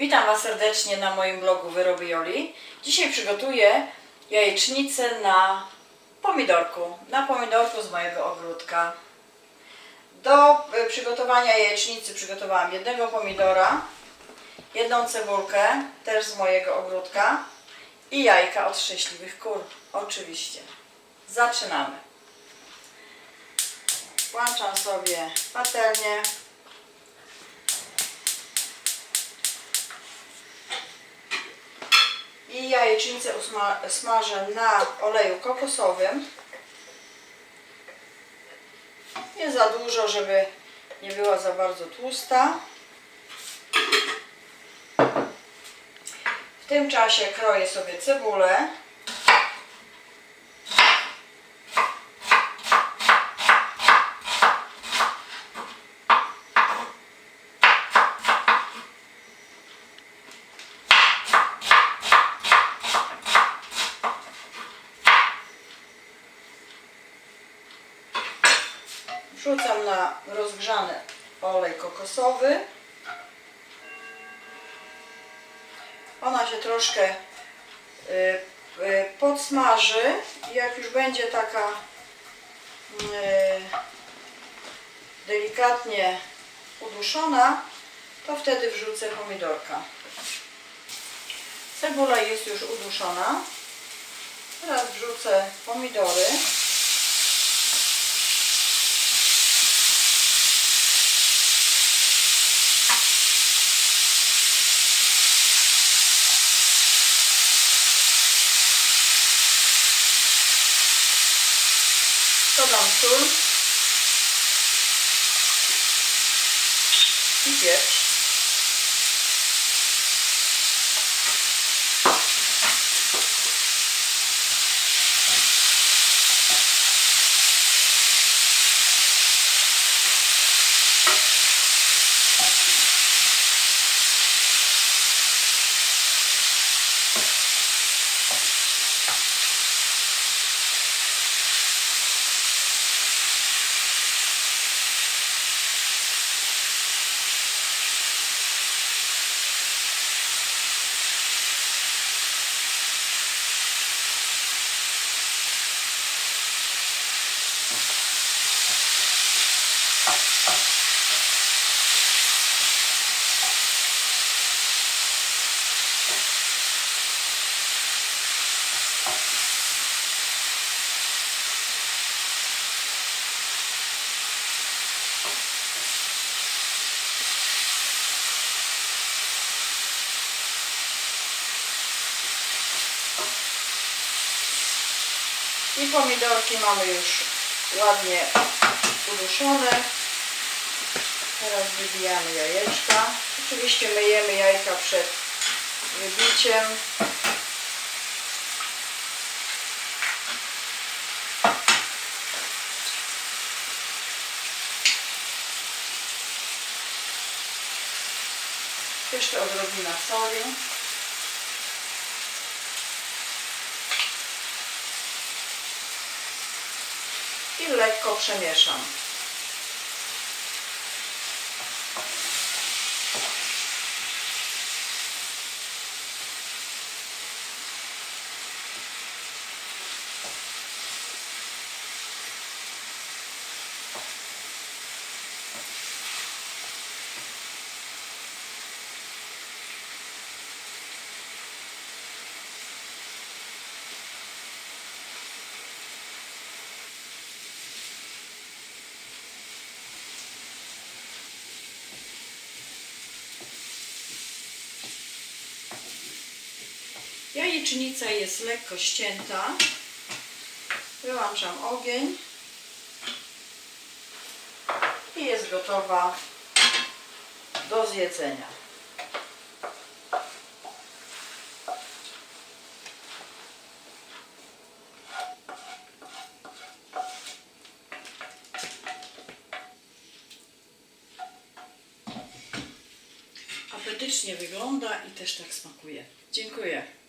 Witam Was serdecznie na moim blogu Wyroby Joli. Dzisiaj przygotuję jajecznicę na pomidorku. Na pomidorku z mojego ogródka. Do y, przygotowania jajecznicy przygotowałam jednego pomidora, jedną cebulkę, też z mojego ogródka i jajka od szczęśliwych kur, oczywiście. Zaczynamy. Włączam sobie patelnię. I jajecznicę smażę na oleju kokosowym. Nie za dużo, żeby nie była za bardzo tłusta. W tym czasie kroję sobie cebulę. Wrzucam na rozgrzany olej kokosowy. Ona się troszkę y, y, podsmaży. Jak już będzie taka y, delikatnie uduszona, to wtedy wrzucę pomidorka. Cebula jest już uduszona. Teraz wrzucę pomidory. Só dá um turno. E verde. I pomidorki mamy już ładnie uduszone. Teraz wybijamy jajeczka. Oczywiście myjemy jajka przed wybiciem. Jeszcze odrobina soli. I lekko przemieszam. Jajecznica jest lekko ścięta. Wyłączam ogień. I jest gotowa do zjedzenia. Apetycznie wygląda i też tak smakuje. Dziękuję.